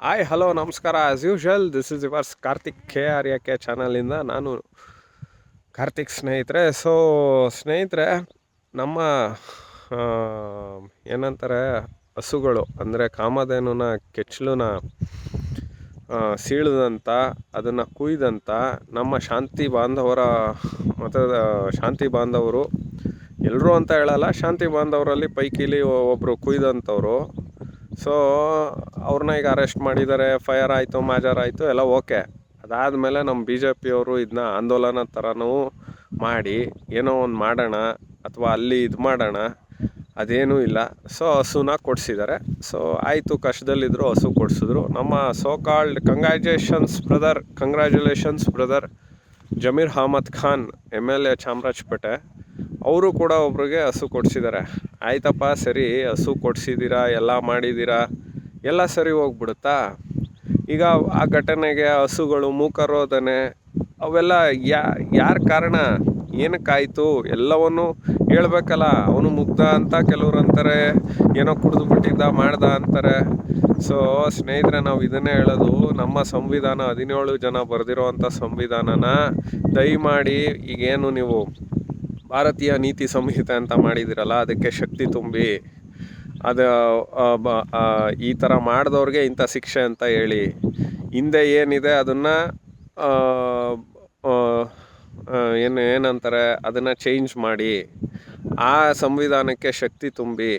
Hi hello ನಮಸ್ಕಾರ. As usual this is yours Karthik K R A K ಚಾನಲಿಂದ ನಾನು ಕಾರ್ತಿಕ್ ಸ್ನೇಹಿತರೆ. So ಸ್ನೇಹಿತರೆ, ನಮ್ಮ ಏನಂತಾರೆ, ಹಸುಗಳು, ಅಂದರೆ ಕಾಮಧೇನುನ ಕೆಚ್ಚಲನ್ನ ಸೀಳದಂಥ ಅದನ್ನು ಕುಯ್ದಂಥ ನಮ್ಮ ಶಾಂತಿ ಬಾಂಧವರ ಮತದ ಶಾಂತಿ ಬಾಂಧವರು ಎಲ್ಲರೂ ಅಂತ ಹೇಳಲ್ಲ, ಶಾಂತಿ ಬಾಂಧವರಲ್ಲಿ ಪೈಕಿಲಿ ಒಬ್ಬರು ಕುಯ್ದಂಥವ್ರು ಸೊ ಅವ್ರನ್ನ ಈಗ ಅರೆಸ್ಟ್ ಮಾಡಿದ್ದಾರೆ ಫೈರ್ ಆಯಿತು ಮ್ಯಾಜರ್ ಆಯಿತು, ಎಲ್ಲ ಓಕೆ ಅದಾದಮೇಲೆ ನಮ್ಮ ಬಿ ಜೆ ಪಿಯವರು ಇದನ್ನ ಆಂದೋಲನ ಥರನೂ ಮಾಡಿ, ಏನೋ ಒಂದು ಮಾಡೋಣ, ಅಥವಾ ಅಲ್ಲಿ ಇದು ಮಾಡೋಣ, ಅದೇನೂ ಇಲ್ಲ. ಸೊ ಹಸುನ ಕೊಡಿಸಿದ್ದಾರೆ. ಸೊ ಆಯಿತು ಕಷ್ಟದಲ್ಲಿದ್ದರು ಹಸು ಕೊಡಿಸಿದ್ರು. ನಮ್ಮ so called congratulations brother congratulations brother Zameer Ahmed Khan M L A Chamarajpet. ಅವರು ಕೂಡ ಒಬ್ರಿಗೆ ಹಸು ಕೊಡಿಸಿದ್ದಾರೆ. ಆಯ್ತಪ್ಪ, ಸರಿ, ಹಸು ಕೊಡಿಸಿದ್ದೀರಾ, ಎಲ್ಲ ಮಾಡಿದ್ದೀರಾ? ಎಲ್ಲ ಸರಿ ಹೋಗ್ಬಿಡುತ್ತಾ? ಈಗ ಆ ಘಟನೆಗೆ ಹಸುಗಳು ಮೂಕರೋದನೆ ಅವೆಲ್ಲ ಯಾ, ಯಾರ ಕಾರಣ? ಏನಕ್ಕಾಯಿತು? ಎಲ್ಲವನ್ನು ಹೇಳ್ಬೇಕಲ್ಲ. ಅವನು ಮುಗ್ಧ ಅಂತ ಕೆಲವ್ರು ಅಂತಾರೆ, ಏನೋ ಕುಡಿದು ಬಿಟ್ಟಿದ್ದ, ಮಾಡ್ದ ಅಂತಾರೆ. ಸೊ ಸ್ನೇಹಿತರೆ, ನಾವು ಇದನ್ನೇ ಹೇಳೋದು. ನಮ್ಮ ಸಂವಿಧಾನ ಹದಿನೇಳು ಜನ ಬರೆದಿರೋವಂಥ ಸಂವಿಧಾನನ ದಯಮಾಡಿ ಈಗೇನು ನೀವು ಭಾರತೀಯ ನೀತಿ ಸಂಹಿತೆ ಅಂತ ಮಾಡಿದಿರಲ್ಲ ಅದಕ್ಕೆ ಶಕ್ತಿ ತುಂಬಿ ಅದು ಈ ಥರ ಮಾಡಿದವ್ರಿಗೆ ಇಂಥ ಶಿಕ್ಷೆ ಅಂತ ಹೇಳಿ. ಹಿಂದೆ ಏನಿದೆ ಅದನ್ನು ಏನು, ಏನಂತಾರೆ, ಅದನ್ನು ಚೇಂಜ್ ಮಾಡಿ, ಆ ಸಂವಿಧಾನಕ್ಕೆ ಶಕ್ತಿ ತುಂಬಿ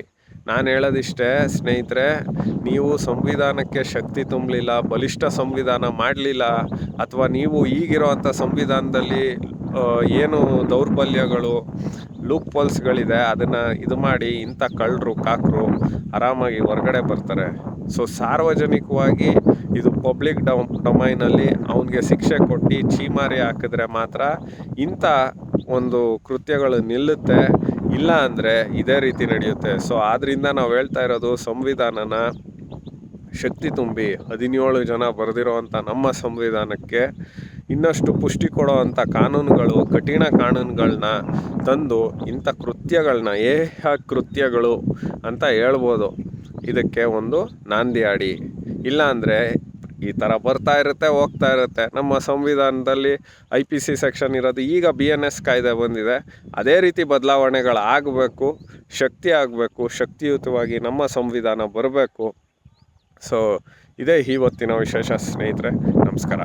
ನಾನು ಹೇಳೋದಿಷ್ಟೇ, ಸ್ನೇಹಿತರೆ, ನೀವು ಸಂವಿಧಾನಕ್ಕೆ ಶಕ್ತಿ ತುಂಬಲಿಲ್ಲ, ಬಲಿಷ್ಠ ಸಂವಿಧಾನ ಮಾಡಲಿಲ್ಲ, ಅಥವಾ ನೀವು ಈಗಿರೋವಂಥ ಸಂವಿಧಾನದಲ್ಲಿ ಏನು ದೌರ್ಬಲ್ಯಗಳು ಲೂಪ್ ಪೋಲ್ಸ್ಗಳಿದೆ ಅದನ್ನು ಇದು ಮಾಡಿ ಇಂಥ ಕಳ್ಳರು, ಕಾಕರು ಆರಾಮಾಗಿ ಹೊರಗಡೆ ಬರ್ತಾರೆ. ಸೊ ಸಾರ್ವಜನಿಕವಾಗಿ ಇದು ಪಬ್ಲಿಕ್ ಡಮ್ ಡೊಮೈನಲ್ಲಿ ಅವನಿಗೆ ಶಿಕ್ಷೆ ಕೊಟ್ಟು ಚೀಮಾರಿ ಹಾಕಿದ್ರೆ ಮಾತ್ರ ಇಂಥ ಒಂದು ಕೃತ್ಯಗಳು ನಿಲ್ಲುತ್ತೆ. ಇಲ್ಲ ಅಂದರೆ ಇದೇ ರೀತಿ ನಡೆಯುತ್ತೆ. ಸೊ ಆದ್ದರಿಂದ ನಾವು ಹೇಳ್ತಾ ಇರೋದು ಸಂವಿಧಾನನ ಶಕ್ತಿ ತುಂಬಿ ಹದಿನೇಳು ಜನ ಬರೆದಿರೋವಂಥ ನಮ್ಮ ಸಂವಿಧಾನಕ್ಕೆ ಇನ್ನಷ್ಟು ಪುಷ್ಟಿ ಕೊಡೋ ಅಂಥ ಕಾನೂನುಗಳು, ಕಠಿಣ ಕಾನೂನುಗಳನ್ನ ತಂದು ಇಂಥ ಕೃತ್ಯಗಳನ್ನ ಏಹ ಕೃತ್ಯಗಳು ಅಂತ ಹೇಳ್ಬೋದು. ಇದಕ್ಕೆ ಒಂದು ನಾಂದಿ ಆಡಿ. ಇಲ್ಲ ಅಂದರೆ ಈ ಥರ ಬರ್ತಾ ಇರುತ್ತೆ, ಹೋಗ್ತಾ ಇರುತ್ತೆ. ನಮ್ಮ ಸಂವಿಧಾನದಲ್ಲಿ ಐ ಪಿ ಸಿ ಸೆಕ್ಷನ್ ಇರೋದು ಈಗ ಬಿ ಎನ್ ಎಸ್ ಕಾಯ್ದೆ ಬಂದಿದೆ. ಅದೇ ರೀತಿ ಬದಲಾವಣೆಗಳಾಗಬೇಕು ಶಕ್ತಿ ಆಗಬೇಕು, ಶಕ್ತಿಯುತವಾಗಿ ನಮ್ಮ ಸಂವಿಧಾನ ಬರಬೇಕು. ಸೊ ಇದೇ ಇವತ್ತಿನ ವಿಶೇಷ ಸ್ನೇಹಿತರೆ, ನಮಸ್ಕಾರ.